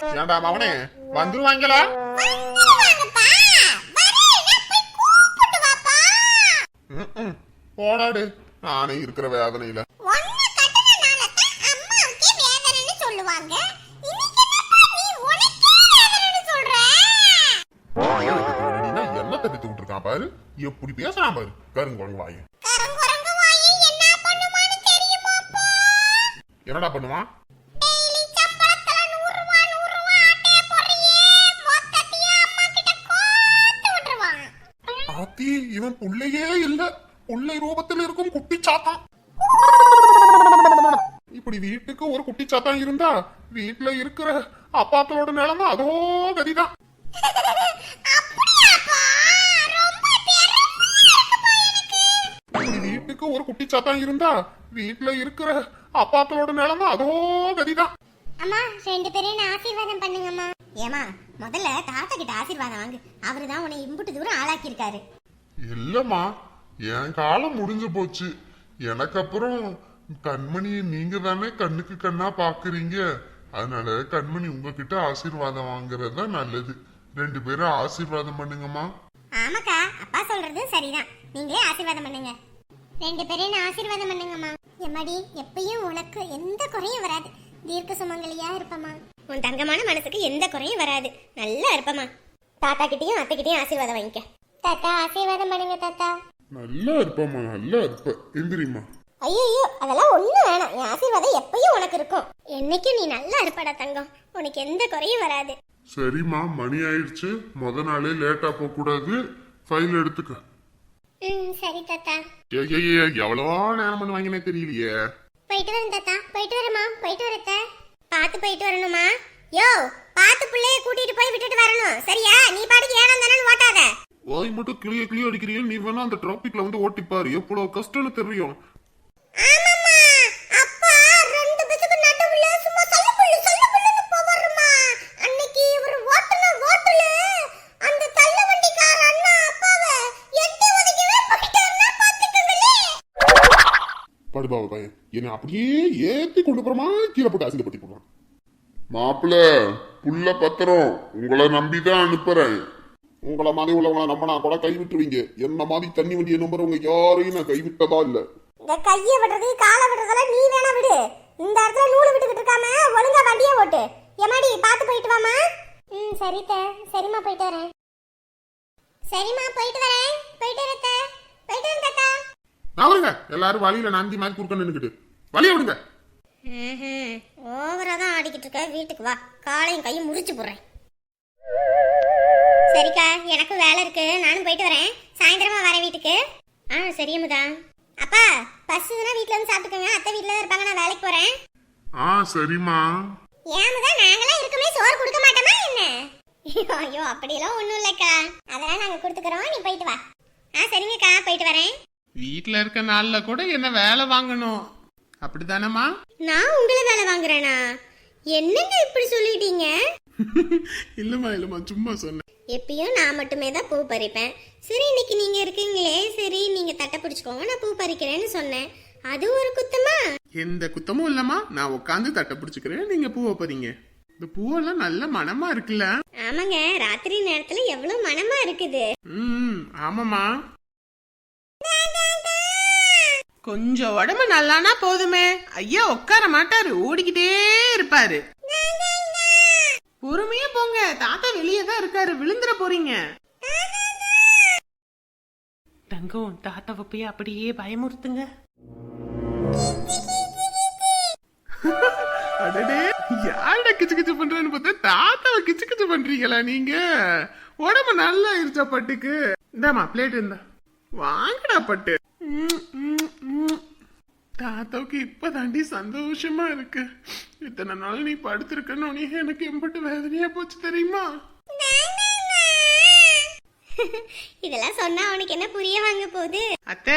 ஏன்டா மவனே? வந்துருவாங்களா. போடாடு. நானே இருக்கிற வேதனையில. பாரு? எப்படி பேசுறான் பாரு? கருங்குரங்கு வாயி? என்னடா பண்ணுவான்? ஆத்தி இவன் புள்ளையே இல்ல. புள்ளை ரூபத்தில் இருக்கும் குட்டி சாத்தான். இப்படி வீட்டுக்கு ஒரு குட்டி சாத்தான் இருந்தா வீட்டுல இருக்கிற அப்பாக்களோட நிலைமை அதோ கதிதான். வீட்டுக்கு ஒரு குட்டி சாத்தான் இருந்தா வீட்டுல இருக்கிற அப்பாக்களோட நிலைமை அதோ கதிதான். அம்மா ரெண்டு பேரையும் ஆசீர்வாதம் பண்ணுங்கம்மா. ஏமா முதல்ல தாத்தா கிட்ட ஆசீர்வாதம் வாங்கு. அவருதான் உன்னை இம்புட்டு தூரம் ஆளாக்கி இருக்காரு இல்லம்மா என் காலம் முடிஞ்சு போச்சு. எனக்கு அப்புறம் கண்மணியை நீங்க தானே கண்ணுக்கு கண்ணா பாக்குறீங்க? அதனால கண்மணி உங்ககிட்ட ஆசீர்வாதம் வாங்குறது தான் நல்லது. ரெண்டு பேரும் ஆசீர்வாதம் பண்ணுங்கம்மா. ஆமாக்கா அப்பா சொல்றது சரிதான். நீங்களே ஆசீர்வாதம் பண்ணுங்க. ரெண்டு பேரையும் ஆசீர்வாதம் பண்ணுங்கம்மா. எம்மாடி எப்பயும் உனக்கு எந்த குறையும் வராது. தீர்க்க சுமங்கலியா இருப்பம்மா. உன் தங்கமான மனசுக்கு எந்த குறையும் வராது. நல்லா இருப்பம்மா தாத்தா கிட்டயும் அத்தை கிட்டயும் ஆசீர்வாதம் வாங்கிக்க. தாத்தா ஆசீர்வாதம் பண்ணுங்க தாத்தா. நல்லா இருப்பம்மா நல்லா இருப்ப எந்திரிம்மா. ஐயோ அதெல்லாம் ஒண்ணும் வேணாம். என் ஆசீர்வாதம் எப்பயும் உனக்கு இருக்கும். என்னைக்கும் நீ நல்லா இருப்படா தங்கம். உனக்கு எந்த குறையும் வராது. சரிம்மா மணி ஆயிடுச்சு. முத நாளே லேட்டா போக கூடாது ஃபைல் எடுத்துக்க. ம் சரி தாத்தா. ஏ ஏ ஏ எவ்வளவா நேரம் பண்ணி வாங்கினே தெரியலையே. போயிட்டு வரேன் தாத்தா. போயிட்டு வரேம்மா. போயிட்டு வரத்த பார்த்து போயிட்டு வரணுமா? யோ பார்த்து பிள்ளைய கூட்டிட்டு போய் விட்டுட்டு வரணும். சரியா? நீ பாட்டுக்கு ஏனம் தானே ஓட்டாத. ஓய் மட்டும் கிளிய கிளிய அடிக்கிறீங்க நீ வேணா அந்த டிராபிக்ல வந்து ஓட்டிப்பாரு. எவ்வளவு கஷ்டம்னு தெரியும். ஆமாம்மா. படுபாவ பையன். என்னை அப்படியே ஏத்தி கொண்டு போறமா கீழே போட்டு அசிங்கப்பட்டி போடுவான். மாப்பிள்ள புள்ள பத்திரம். உங்களை நம்பிதான் அனுப்புறேன். உங்களை மாதிரி உள்ளவங்கள நம்பினா கூட கைவிட்டுருவீங்க என்ன மாதிரி தண்ணி வண்டியை நம்புறவங்க யாரையும் நான் கைவிட்டதா இல்ல. இந்த கைய விடுறது காலை விடுறதெல்லாம் நீ வேணா விடு. இந்த இடத்துல நூல் விட்டுக்கிட்டு இருக்காம ஒழுங்கா வண்டியை ஓட்டு. எமாடி பார்த்து போயிட்டு வாமா ம் சரித்த சரிம்மா போயிட்டு வரேன். சரிம்மா போயிட்டு வரேன். போயிட்டு வரத்த போயிட்டு வரேன் தாத்தா. நான் வருங்க. எல்லாரும் வழியில நந்தி மாதிரி குறுக்க நின்னுக்கிட்டு. வழிய விடுங்க. ஓவரா தான் ஆடிக்கிட்டு இருக்க. வீட்டுக்கு வா. காலையும் கையும் முறிச்சு போடுறேன். சரிக்கா எனக்கு வேலை இருக்கு. நானும் போயிட்டு வரேன். சாயந்தரமா வரேன் வீட்டுக்கு. ஆ சரி அமுதா. அப்பா பஸ் வீட்ல வந்து சாப்பிட்டுக்கோங்க. அத்தை வீட்ல தான் இருப்பாங்க. நான் வேலைக்கு போறேன். ஆ சரிம்மா. ஏமுதா நாங்களாம் இருக்குமே. சோறு கொடுக்க மாட்டோமா என்ன? ஐயோ அப்படியெல்லாம் ஒண்ணும் இல்லக்கா. அதெல்லாம் நாங்க கொடுத்துக்கிறோம். நீ போயிட்டு வா. ஆ சரிங்கக்கா. போயிட்டு வரேன். வீட்ல இருக்க நாள்ல கூட என்ன வேலை வாங்கணும். அப்படிதானம்மா நான் உங்களை வேலை வாங்குறேனா? என்னங்க இப்படி சொல்லிட்டீங்க? இல்லம்மா இல்லம்மா சும்மா சொன்னேன். எப்பயும் நான் மட்டுமே தான் பூ பறிப்பேன். சரி இன்னைக்கு நீங்க இருக்கீங்களே சரி நீங்க தட்டை பிடிச்சுக்கோங்க நான் பூ பறிக்கிறேன்னு சொன்னேன். அது ஒரு குத்தமா? எந்த குத்தமும் இல்லம்மா. நான் உட்காந்து தட்டை பிடிச்சுக்கிறேன் நீங்க பூவை போறீங்க. இந்த பூவெல்லாம் நல்ல மனமா இருக்குல்ல? ஆமாங்க ராத்திரி நேரத்துல எவ்வளவு மனமா இருக்குது. ம் ஆமாம்மா. கொஞ்சம் உடம்பு நல்லானா போதுமே. ஐயா உட்கார மாட்டாரு ஓடிக்கிட்டே இருப்பாரு. பொறுமையா போங்க. தாத்தா வெளியே தான் இருக்காரு விழுந்துற போறீங்க. தங்கம் தாத்தாவை போய் அப்படியே பயமுறுத்துங்க. அடடே யாருடா கிச்சு கிச்சு பண்றேன்னு பார்த்தா தாத்தாவை கிச்சு கிச்சு பண்றீங்களா நீங்க? உடம்பு நல்லா இருச்சா பட்டுக்கு? இந்தாமா பிளேட் இருந்தா. வாங்கடா பட்டு. தாத்தாவுக்கு இப்ப தாண்டி சந்தோஷமா இருக்கு. இத்தனை நாள் நீ படுத்திருக்கணும் எனக்கு எம்பட்டு வேதனையா போச்சு தெரியுமா? இதெல்லாம் சொன்னா அவனுக்கு என்ன புரிய வாங்க போகுது? அத்தை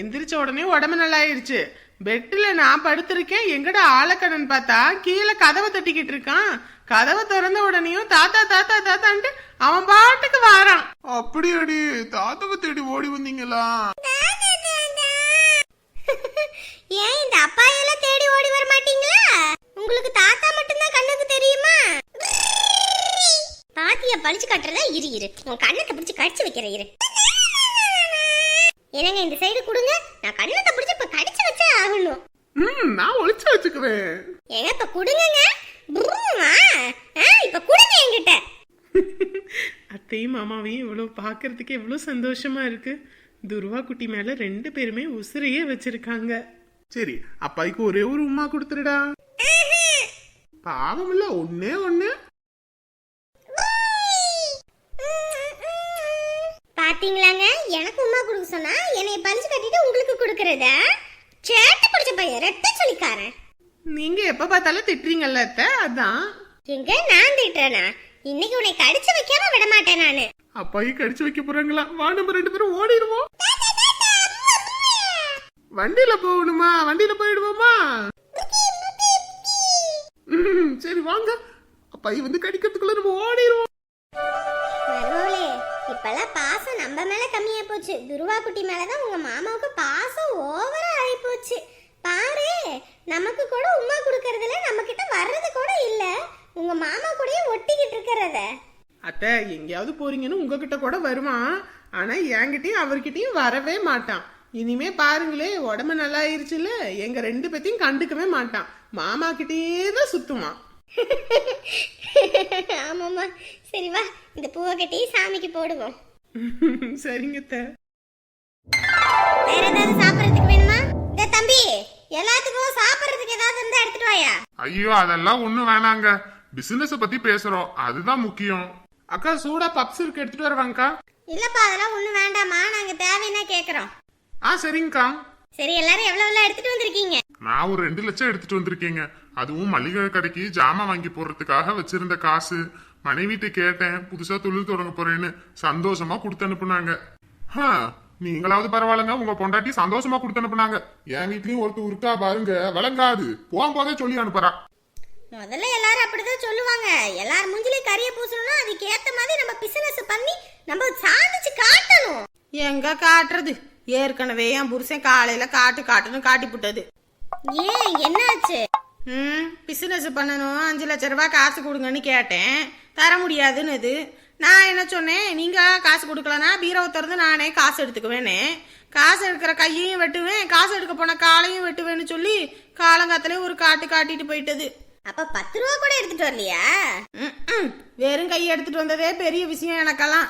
எந்திரிச்ச உடனே உடம்பு நல்லாயிருச்சு. பெட்ல நான் படுத்திருக்கேன். எங்கடா ஆளக்கண்ணன் பார்த்தா? கீழே கதவை தட்டிக்கிட்டு இருக்கான். கதவை திறந்த உடனேயும் தாத்தா தாத்தா தாத்தான்ட்டு அவன் பாட்டுக்கு வாரான். அப்படியாடி தாத்தாவை தேடி ஓடி வந்தீங்களா? ஏன் இந்த அப்பா எல்லாம் தேடி ஓடி வர மாட்டீங்களா? உங்களுக்கு தாத்தா மட்டும்தான் கண்ணுக்கு தெரியுமா? பழிச்சு காட்டுறதா? இரு இரு. உன் கண்ணத்தை பிடிச்சு கடிச்சு வைக்கிற இரு. என்னங்க இந்த சைடு கொடுங்க. நான் கண்ணத்தை பிடிச்சு இப்ப கடிச்சு ஆகணும். ம் நான் ஒளிச்சு வச்சுக்குவேன் ஏங்க இப்ப கொடுங்கங்க. ப்ரூமா. ஆ, இப்ப கொடுங்க என்கிட்ட. அத்தையும் மாமாவையும் இவ்வளோ பார்க்கறதுக்கு எவ்வளோ சந்தோஷமா இருக்கு. துருவா குட்டி மேல ரெண்டு பேருமே உசிரையே வச்சிருக்காங்க. சரி அப்பாய்க்கு ஒரே ஒரு உமா கொடுத்துருடா. பாவம் இல்ல ஒன்னே ஒண்ணு. பாத்தீங்களாங்க? எனக்கு உமா கொடுக்க சொன்னா என்னைய பறிச்சு கட்டிட்டு உங்களுக்கு கொடுக்கறதா? சேட்டை பிடிச்ச பையன் ரெட்டை சொல்லிக்காரன். நீங்க எப்ப பார்த்தாலும் திட்டுறீங்கல்ல அத்தை? அதான். எங்க நான் திட்டுறேனா? இன்னைக்கு உன்னை கடிச்சு வைக்காம விட மாட்டேன் நானு. அப்பாயி கடிச்சு வைக்க போறாங்களா? வா நம்ம ரெண்டு பேரும் ஓடிடுவோம். வண்டியில போகணுமா? வண்டியில போயிடுவோமா? ம், சரி வாங்க. அப்பாயி வந்து கடிக்கிறதுக்குள்ள நம்ம ஓடிடுவோம். மருமகளே இப்பெல்லாம் பாசம் நம்ம மேல கம்மியா போச்சு. துருவா குட்டி மேலதான் உங்க மாமாவுக்கு பாசம் ஓவரா போச்சு. பாரு நமக்கு கூட உமா கொடுக்கறதுல நம்ம கிட்ட வர்றது கூட இல்ல. உங்க மாமா கூடயே ஒட்டிக்கிட்டு இருக்கிறத. அத்தை எங்கேயாவது போறீங்கன்னு உங்ககிட்ட கூட வருவான். ஆனா என்கிட்டயும் அவர்கிட்டயும் வரவே மாட்டான். இனிமே பாருங்களே உடம்பு நல்லா ஆயிருச்சுல எங்க ரெண்டு பேத்தையும் கண்டுக்கவே மாட்டான். மாமா கிட்டயே தான் சுத்துவான். ஆமாம்மா. சரி வா இந்த பூவை கட்டி சாமிக்கு போடுவோம். சரிங்க வேற ஏதாவது தம்பி எல்லாத்துக்கும் சாப்பிடறதுக்கு ஏதாவது இருந்தா எடுத்துட்டு வாயா? ஐயோ அதெல்லாம் ஒண்ணும் வேணாங்க. பிசினஸ் பத்தி பேசுறோம். அதுதான் முக்கியம். அக்கா சூடா பப்ஸ் இருக்கு எடுத்துட்டு வருவாங்கக்கா. இல்லப்பா அதெல்லாம் ஒண்ணும் வேண்டாமா நாங்க தேவைன்னா கேக்குறோம். ஆ சரிங்கக்கா. சரி எல்லாரும் எவ்வளவு எடுத்துட்டு வந்திருக்கீங்க? நான் ஒரு ரெண்டு லட்சம் எடுத்துட்டு வந்திருக்கேங்க. அதுவும் மளிகை கடைக்கு ஜாமான் வாங்கி போடுறதுக்காக வச்சிருந்த காசு. மனைவிட்டு கேட்டேன் புதுசா தொழில் தொடங்க போறேன்னு சந்தோஷமா கொடுத்து அனுப்புனாங்க. நீங்களாவது பரவாயில்லங்க. உங்க பொண்டாட்டி சந்தோஷமா கொடுத்து அனுப்புனாங்க. என் வீட்லயும் ஒருத்தர் இருக்கா பாருங்க. விளங்காது. போகும்போதே சொல்லி அனுப்புறா. முதல்ல எல்லாரும் அப்படிதான் சொல்லுவாங்க. எல்லார் மூஞ்சிலையும் கரிய பூசணும்னா அதுக்கு ஏத்த மாதிரி நம்ம பிசினஸ் பண்ணி நம்ம சாதிச்சு காட்டணும். எங்க காட்டுறது? ஏற்கனவே என் புருஷன் காலையில காட்டு காட்டுன்னு காட்டி புட்டது ஏன்? என்னாச்சு? ம் பிசினஸ் பண்ணணும். அஞ்சு லட்ச ரூபாய் காசு கொடுங்கன்னு கேட்டேன். தர முடியாதுன்னு நான் என்ன சொன்னேன்? நீங்க காசு கொடுக்கலனா பீரோவை திறந்து நானே காசு எடுத்துக்குவேனே. காசு எடுக்கிற கையையும் வெட்டுவேன். காசு எடுக்க போன காலையும் வெட்டுவேன்னு சொல்லி காலங்காத்திலே ஒரு காட்டு காட்டிட்டு போயிட்டது. அப்ப பத்து ரூபா கூட எடுத்துட்டு வரலையா. வெறும் கை எடுத்துட்டு வந்ததே பெரிய விஷயம் எனக்கெல்லாம்.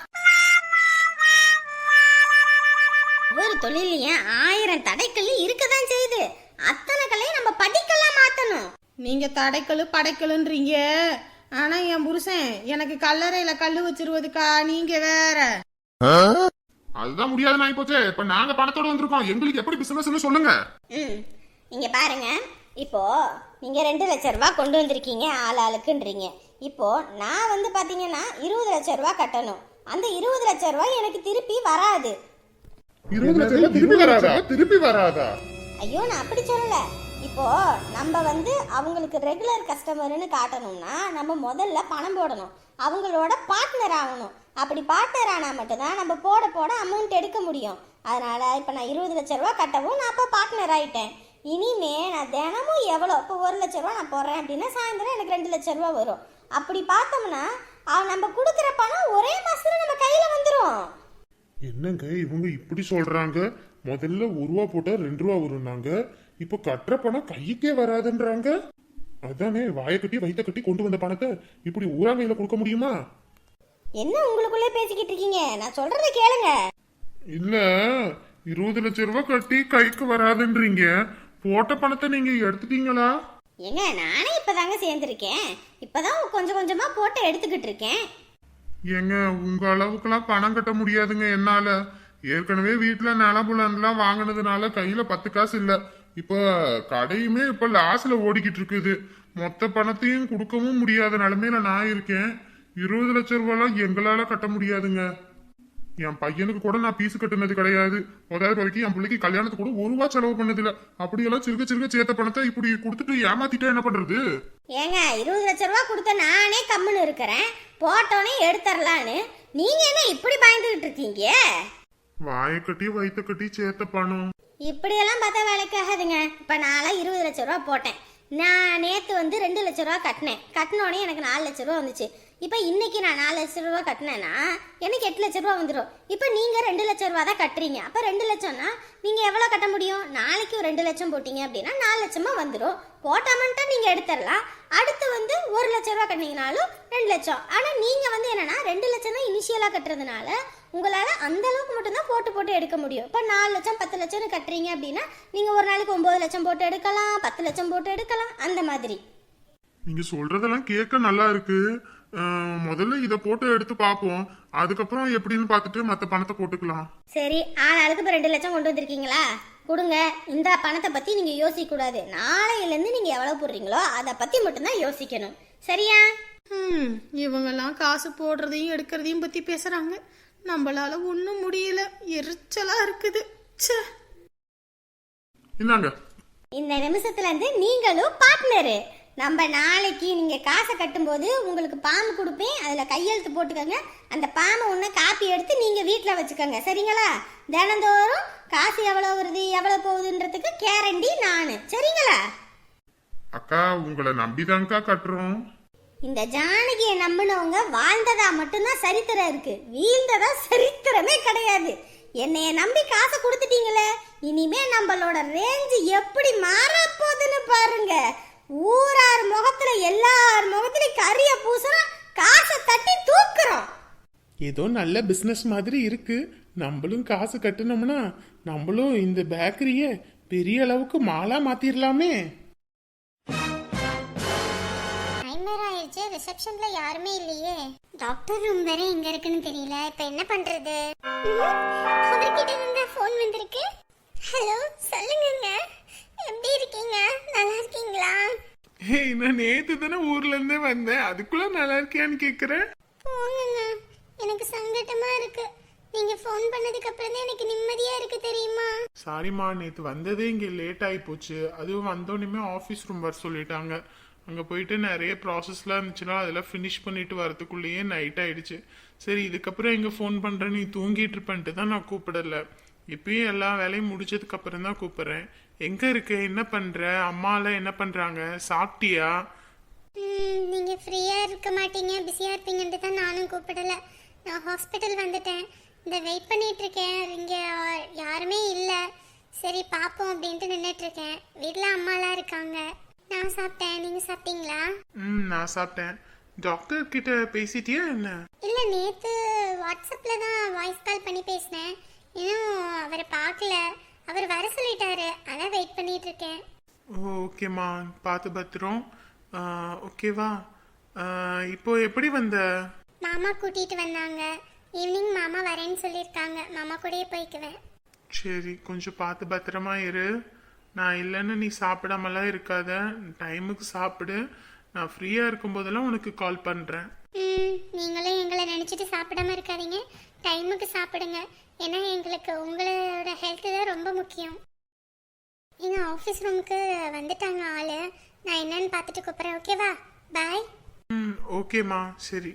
ஒரு தொழிலையும் ஆயிரம் தடைக்கல் இருக்கதான் செய்யுது. அத்தனை கல்லையும் நம்ம படிக்கலாம் மாத்தணும். நீங்க தடைக்கல்லு படைக்கலுன்றீங்க. ஆனா என் புருஷன் எனக்கு கல்லறையில கல்லு வச்சிருவதுக்கா நீங்க வேற. அதுதான் முடியாது நான் போச்சே இப்ப நாங்க பணத்தோட வந்திருக்கோம். எங்களுக்கு எப்படி பிசினஸ்னு சொல்லுங்க. ம் இங்க பாருங்க. இப்போ நீங்க ரெண்டு லட்ச ரூபாய் கொண்டு வந்திருக்கீங்க ஆள் ஆளுக்குன்றீங்க. இப்போ நான் வந்து பாத்தீங்கன்னா இருபது லட்ச ரூபாய் கட்டணும். அந்த இருபது லட்ச ரூபாய் எனக்கு திருப்பி வராது. இருபது லட்சம் ரூபாய் திருப்பி வராதா? திருப்பி வராதா? ஐயோ நான் அப்படி சொல்லல. இப்போ நம்ம வந்து அவங்களுக்கு ரெகுலர் கஸ்டமர்னு காட்டணும்னா நம்ம முதல்ல பணம் போடணும். அவங்களோட பார்ட்னர் ஆகணும். அப்படி பார்ட்னர் ஆனால் மட்டும்தான் நம்ம போட போட அமௌண்ட் எடுக்க முடியும். அதனால இப்போ நான் இருபது லட்ச ரூபா கட்டவும் நான் அப்போ பார்ட்னர் ஆயிட்டேன். இனிமே நான் தினமும் எவ்வளோ? இப்போ ஒரு லட்ச ரூபா நான் போடுறேன் அப்படின்னா சாயந்தரம் எனக்கு ரெண்டு லட்ச ரூபா வரும். அப்படி பார்த்தோம்னா அவ நம்ம கொடுக்குற பணம் ஒரே மாசத்துல நம்ம கையில வந்துடும் என்னங்க இவங்க இப்படி சொல்றாங்க? முதல்ல ஒரு ரூபா போட்டா ரெண்டு ரூபா வரும்னாங்க. இப்ப கட்டுற பணம் கைக்கே வராதுன்றாங்க? அதானே வாயை கட்டி வயித்த கட்டி கொண்டு வந்த பணத்தை இப்படி ஊராங்கையில கொடுக்க முடியுமா? என்ன உங்களுக்குள்ளே பேசிக்கிட்டு இருக்கீங்க? நான் சொல்றத கேளுங்க. இல்ல இருபது லட்சம் ரூபாய் கட்டி கைக்கு வராதுன்றீங்க. போட்ட பணத்தை நீங்க எடுத்துட்டீங்களா? ஏங்க நானே இப்பதாங்க சேர்ந்திருக்கேன். இப்பதான் கொஞ்சம் கொஞ்சமா போட்டு எடுத்துக்கிட்டு இருக்கேன். ஏங்க உங்க அளவுக்குலாம் பணம் கட்ட முடியாதுங்க என்னால. ஏற்கனவே வீட்டுல நிலபுலன்லாம் வாங்கினதுனால கையில பத்து காசு இல்ல. இப்ப கடையுமே இப்ப லாஸ்ல ஓடிக்கிட்டு இருக்குது மொத்த பணத்தையும் கொடுக்கவும் முடியாத நிலைமையில நான் இருக்கேன். இருபது லட்சம் ரூபாய்லாம் எங்களால கட்ட முடியாதுங்க. என் பையனுக்கு கூட நான் பீஸ் கட்டுனது கிடையாது. முதல் வரைக்கும் என் பிள்ளைக்கு கல்யாணத்துக்கு கூட ஒரு ரூபா செலவு பண்ணதில்ல. அப்படியெல்லாம் சிறுக சிறுக சேர்த்த பணத்தை இப்படி கொடுத்துட்டு ஏமாத்திட்டா என்ன பண்றது? ஏங்க இருபது லட்ச ரூபா கொடுத்த நானே கம்முன்னு இருக்கிறேன். போட்டோன்னே எடுத்துடலான்னு நீங்க என்ன இப்படி பயந்துகிட்டு இருக்கீங்க? வாயை கட்டி வயிற்ற கட்டி சேர்த்த பணம். இப்படியெல்லாம் பார்த்தா வேலைக்காகாதுங்க இப்போ நான்லாம் இருபது லட்ச ரூபா போட்டேன். நான் நேற்று வந்து ரெண்டு லட்ச ரூபா கட்டினேன். கட்டினோடனே எனக்கு நாலு லட்ச ரூபா வந்துச்சு. இப்போ இன்னைக்கு நான் நாலு லட்ச ரூபா கட்டினேன்னா எனக்கு எட்டு லட்ச ரூபா வந்துடும் இப்போ நீங்கள் ரெண்டு லட்ச ரூபா தான் கட்டுறீங்க. அப்போ ரெண்டு லட்சம்னா நீங்கள் எவ்வளோ கட்ட முடியும்? நாளைக்கு ஒரு ரெண்டு லட்சம் போட்டீங்க அப்படின்னா நாலு லட்சமாக வந்துடும் போட்ட அமௌண்ட்டை நீங்கள் எடுத்துடலாம். அடுத்து வந்து ஒரு லட்ச ரூபா கட்டினீங்கனாலும் ரெண்டு லட்சம். ஆனால் நீங்கள் வந்து என்னென்னா ரெண்டு லட்சம் தான் இனிஷியலாக கட்டுறதுனால உங்களால் அந்த அளவுக்கு மட்டும்தான் போட்டு போட்டு எடுக்க முடியும். இப்போ நாலு லட்சம் பத்து லட்சம்னு கட்டுறீங்க அப்படின்னா நீங்கள் ஒரு நாளைக்கு ஒம்பது லட்சம் போட்டு எடுக்கலாம் பத்து லட்சம் போட்டு எடுக்கலாம் அந்த மாதிரி. நீங்க சொல்றதெல்லாம் கேட்க நல்லா இருக்கு. முதல்ல இத போட்டு எடுத்து பார்ப்போம். அதுக்கப்புறம் எப்படின்னு பார்த்துட்டு மத்த பணத்தை போட்டுக்கலாம். சரி ஆள் ஆளுக்கு இப்போ ரெண்டு லட்சம் கொண்டு வந்திருக்கீங்களா? கொடுங்க. இந்த பணத்தை பற்றி நீங்கள் யோசிக்கக்கூடாது. நாளையிலேருந்து நீங்கள் எவ்வளோ போடுறீங்களோ அதை பற்றி மட்டும்தான் யோசிக்கணும். சரியா? ம் இவங்கெல்லாம் காசு போடுறதையும் எடுக்கிறதையும் பற்றி பேசுகிறாங்க நம்மளால ஒன்றும் முடியல. எரிச்சலாக இருக்குது. ச்சே. இந்தாங்க. இந்த நிமிஷத்துல இருந்து நீங்களும் பார்ட்னரு நம்ம நாளைக்கு நீங்க காசை கட்டும்போது உங்களுக்கு பாம்பு கொடுப்பேன். அதுல கையெழுத்து போட்டுக்கோங்க. அந்த பாம்பை ஒன்று காப்பி எடுத்து நீங்க வீட்டில் வச்சுக்கோங்க. சரிங்களா? தினந்தோறும் காசு எவ்வளோ வருது எவ்வளோ போகுதுன்றதுக்கு கேரண்டி நான். சரிங்களா? அக்கா உங்களை நம்பிதான்க்கா கட்டுறோம். இந்த ஜானகியை நம்பினவங்க வாழ்ந்ததா மட்டும்தான் சரித்திரம் இருக்கு. வீழ்ந்ததா சரித்திரமே கிடையாது. என்னைய நம்பி காசை கொடுத்துட்டீங்களே இனிமே நம்மளோட ரேஞ்சு எப்படி மாறப் போகுதுன்னு பாருங்க. ஊரார் முகத்துல எல்லார் முகத்துலயும் கரிய பூசுறோம் காசை தட்டி தூக்குறோம். ஏதோ நல்ல பிஸ்னஸ் மாதிரி இருக்கு. நம்மளும் காசு கட்டணும்னா நம்மளும் இந்த பேக்கரியை பெரிய அளவுக்கு மாலா மாத்திரலாமே. வேற ஆயிடுச்சு ரிசப்ஷன்ல யாருமே இல்லையே. டாக்டர் ரூம் வேற எங்க இருக்குன்னு தெரியல. இப்ப என்ன பண்றது? அவர்கிட்ட இருந்து ஃபோன் வந்திருக்கு. ஹலோ சொல்லுங்கங்க. எப்படி இருக்கீங்க? நல்லா இருக்கீங்களா? ஏய் நான் நேத்து தானே ஊர்ல இருந்தே வந்தேன். அதுக்குள்ள நல்லா இருக்கியான்னு கேக்குறேன். போங்கங்க. எனக்கு சங்கட்டமா இருக்கு. நீங்க ஃபோன் பண்ணதுக்கு அப்புறம் தான் எனக்கு நிம்மதியா இருக்கு தெரியுமா? சாரிம்மா நேத்து வந்ததே இங்க லேட் ஆகி போச்சு. அதுவும் வந்தோடனே ஆஃபீஸ் ரூம் வர சொல்லிட்டாங்க. அங்கே போயிட்டு நிறைய ப்ராசஸ்லாம் இருந்துச்சுன்னா அதெல்லாம் ஃபினிஷ் பண்ணிட்டு வரதுக்குள்ளேயே நைட் ஆயிடுச்சு. சரி இதுக்கப்புறம் எங்கே ஃபோன் பண்ணுற நீ தூங்கிட்டு இருப்பேன்ட்டு தான் நான் கூப்பிடல. இப்பயும் எல்லா வேலையும் முடிச்சதுக்கு அப்புறம் தான் கூப்பிட்றேன். எங்கே இருக்க? என்ன பண்ணுற அம்மாலாம் என்ன பண்ணுறாங்க சாப்பிட்டியா? நீங்கள் ஃப்ரீயாக இருக்க மாட்டீங்க பிஸியாக இருப்பீங்கன்ட்டு தான் நானும் கூப்பிடல. நான் ஹாஸ்பிட்டல் வந்துட்டேன். இந்த வெயிட் பண்ணிட்டு இருக்கேன். இங்கே யாருமே இல்லை. சரி பார்ப்போம் அப்படின்ட்டு நின்றுட்டுருக்கேன் வீட்டில் அம்மாலாம் இருக்காங்க. நான் சாப்பிட்டேன். நீங்க சாப்பிட்டீங்களா? ம் நான் சாப்பிட்டேன். டாக்டர் கிட்ட பேசிட்டியா என்ன? இல்ல நேத்து வாட்ஸ்அப்ல தான் வாய்ஸ் கால் பண்ணி பேசினேன். இன்னும் அவரை பார்க்கல. அவர் வர சொல்லிட்டாரு. அதான் வெயிட் பண்ணிட்டு இருக்கேன். ஓகேம்மா பார்த்து பத்திரம். ஓகேவா இப்போ எப்படி வந்த? மாமா கூட்டிட்டு வந்தாங்க. ஈவினிங் மாமா வரேன்னு சொல்லியிருக்காங்க. மாமா கூடயே போய்க்குவேன். சரி கொஞ்சம் பார்த்து பத்திரமா இரு. நான் இல்லைன்னு நீ சாப்பிடாமலாம் இருக்காத. டைமுக்கு சாப்பிடு. நான் ஃப்ரீயா இருக்கும்போதெல்லாம் உனக்கு கால் பண்றேன். ம் நீங்களும் எங்களை நினச்சிட்டு சாப்பிடாம இருக்காதீங்க. டைமுக்கு சாப்பிடுங்க. ஏன்னா எங்களுக்கு உங்களோட ஹெல்த் தான் ரொம்ப முக்கியம். எங்கள் ஆஃபீஸ் ரூமுக்கு வந்துட்டாங்க ஆள். நான் என்னன்னு பார்த்துட்டு கூப்பிட்றேன். ஓகேவா பாய் ம் ஓகேம்மா சரி.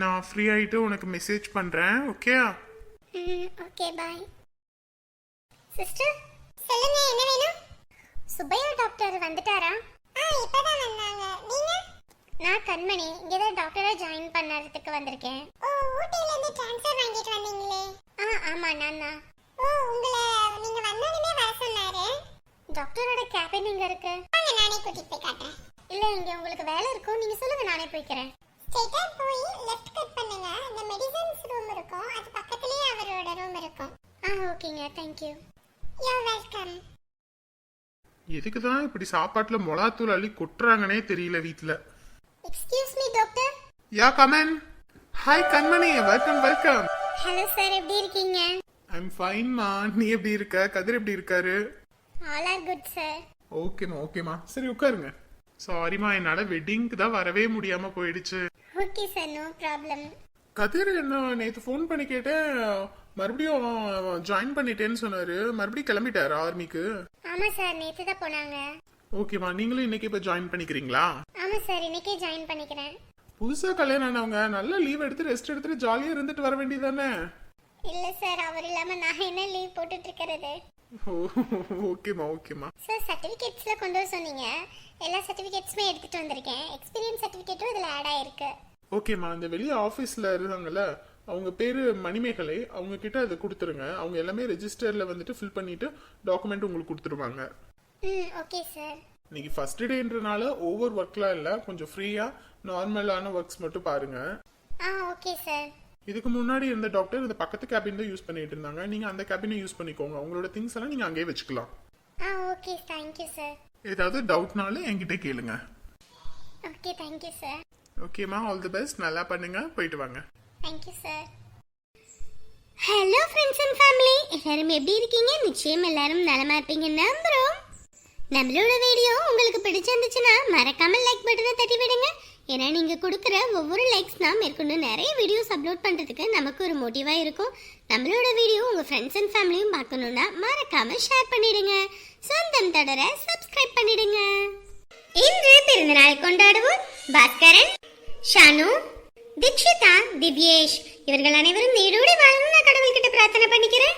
நான் ஃப்ரீ ஆயிட்டு உனக்கு மெசேஜ் பண்றேன். ஓகே ம் ஓகே பாய் சிஸ்டர் சொல்லுங்க என்ன வேணும்? சுப்பையா டாக்டர் வந்துட்டாரா? ஆ இப்பதான் வந்தாங்க. நீங்க? நான் கண்மணி. இங்க தான் டாக்டரா ஜாயின் பண்ணறதுக்கு வந்திருக்கேன். ஓ ஊட்டில இருந்து ட்ரான்ஸ்ஃபர் வாங்கிட்டு வந்தீங்களே? ஆ ஆமா நான் தான். ஓ உங்களை நீங்க வந்தோடனே வர சொன்னாரு? டாக்டரோட கேபின் எங்க இருக்கு? வாங்க நானே கூட்டிட்டு போய் காட்டுறேன். இல்ல இங்க உங்களுக்கு வேலை இருக்கும். நீங்க சொல்லுங்க நானே போய்க்கிறேன் ஸ்ட்ரெயிட்டா போய் லெஃப்ட் கட் பண்ணுங்க. அந்த மெடிசன்ஸ் ரூம் இருக்கும். அது பக்கத்துலயே அவரோட ரூம் இருக்கும். ஆ ஓகேங்க. தேங்க் யூ எதுக்கு தான் இப்படி சாப்பாட்டுல மிளகாத்தூள் அள்ளி கொட்டுறாங்கன்னே தெரியல வீட்ல. Excuse me doctor ya come on hi Kanmani. Welcome welcome hello sir எப்படி இருக்கீங்க? ஐம் ஃபைன்மா நீ எப்படி இருக்க? கதிர் எப்படி இருக்காரு? ஆல் ஆர் குட் சார் ஓகேம்மா ஓகேம்மா சரி உட்காருங்க. சாரிம்மா என்னால வெட்டிங்க்கு தான் வரவே முடியாம போயிடுச்சு. Okay sir no problem Kathir என்ன நேத்து ஃபோன் பண்ணி கேட்டேன். மறுபடியும் ஜாயின் பண்ணிட்டேன்னு சொன்னாரு. மறுபடியும் கிளம்பிட்டாரு ஆர்மிக்கு ஆமா சார் நேத்து தான் போனாங்க. ஓகேம்மா நீங்களும் இன்னைக்கு இப்ப ஜாயின் பண்ணிக்கிறீங்களா? ஆமா சார் இன்னைக்கே ஜாயின் பண்ணிக்கிறேன். புதுசா கல்யாணம் ஆனவங்க நல்லா லீவ் எடுத்து ரெஸ்ட் எடுத்துட்டு ஜாலியா இருந்துட்டு வர வேண்டியதானே இல்ல சார் அவர் இல்லாம நான் என்ன லீவ் போட்டுட்டு இருக்கிறது? ஓகேம்மா ஓகேம்மா சார் சர்டிஃபிகேட்ஸ்ல கொண்டு வர சொன்னீங்க. எல்லா சர்டிஃபிகேட்ஸுமே எடுத்துட்டு வந்திருக்கேன். எக்ஸ்பீரியன்ஸ் சர்டிஃபிகேட்டும் இதுல ஆட் ஆயிருக்கு. ஓகேம்மா இந்த வெளியே ஆஃபீஸில் இருக்காங்கல்ல அவங்க பேர் மணிமேகலை. அவங்க கிட்ட அதை கொடுத்துருங்க. அவங்க எல்லாமே ரெஜிஸ்டரில் வந்துட்டு ஃபில் பண்ணிட்டு டாக்குமெண்ட் உங்களுக்கு கொடுத்துருவாங்க. ம் ஓகே சார் இன்னைக்கு ஃபர்ஸ்ட் டேன்றனால ஓவர் ஒர்க்லாம் இல்லை. கொஞ்சம் ஃப்ரீயாக நார்மலான ஒர்க்ஸ் மட்டும் பாருங்க. ஆ ஓகே சார் இதுக்கு முன்னாடி இருந்த டாக்டர் இந்த பக்கத்து கேபின் தான் யூஸ் பண்ணிட்டு இருந்தாங்க. நீங்கள் அந்த கேபினை யூஸ் பண்ணிக்கோங்க. உங்களோட திங்ஸ் எல்லாம் நீங்கள் அங்கேயே வச்சுக்கலாம். ஆ ஓகே தேங்க்யூ சார் ஏதாவது டவுட்னாலும் என்கிட்ட கேளுங்க. ஓகே தேங்க்யூ சார் ஓகேம்மா ஆல் தி பெஸ்ட் நல்லா பண்ணுங்க. போயிட்டு வாங்க. Thank you sir hello friends and family எல்லாரும் எப்படி இருக்கீங்க? நிச்சயம் எல்லாரும் நலமா இருப்பீங்க நம்புறோம். நம்மளோட வீடியோ உங்களுக்கு பிடிச்சிருந்துச்சுன்னா மறக்காம லைக் பட்டனை தட்டி விடுங்க. ஏன்னா நீங்கள் கொடுக்குற ஒவ்வொரு லைக்ஸ் தான் மேற்கொண்டு நிறைய வீடியோஸ் அப்லோட் பண்ணுறதுக்கு நமக்கு ஒரு மோட்டிவாக இருக்கும். நம்மளோட வீடியோ உங்கள் ஃப்ரெண்ட்ஸ் அண்ட் ஃபேமிலியும் பார்க்கணுன்னா மறக்காமல் ஷேர் பண்ணிடுங்க. சொந்தம் தொடர சப்ஸ்கிரைப் பண்ணிடுங்க. இன்று பிறந்தநாள் கொண்டாடுவோம். பாஸ்கரன் ஷானு தீக்ஷிதா திவ்யேஷ். இவர்கள் அனைவரும் நீடோடி வாழணும் நான் கடவுள்கிட்ட பிரார்த்தனை பண்ணிக்கிறேன்.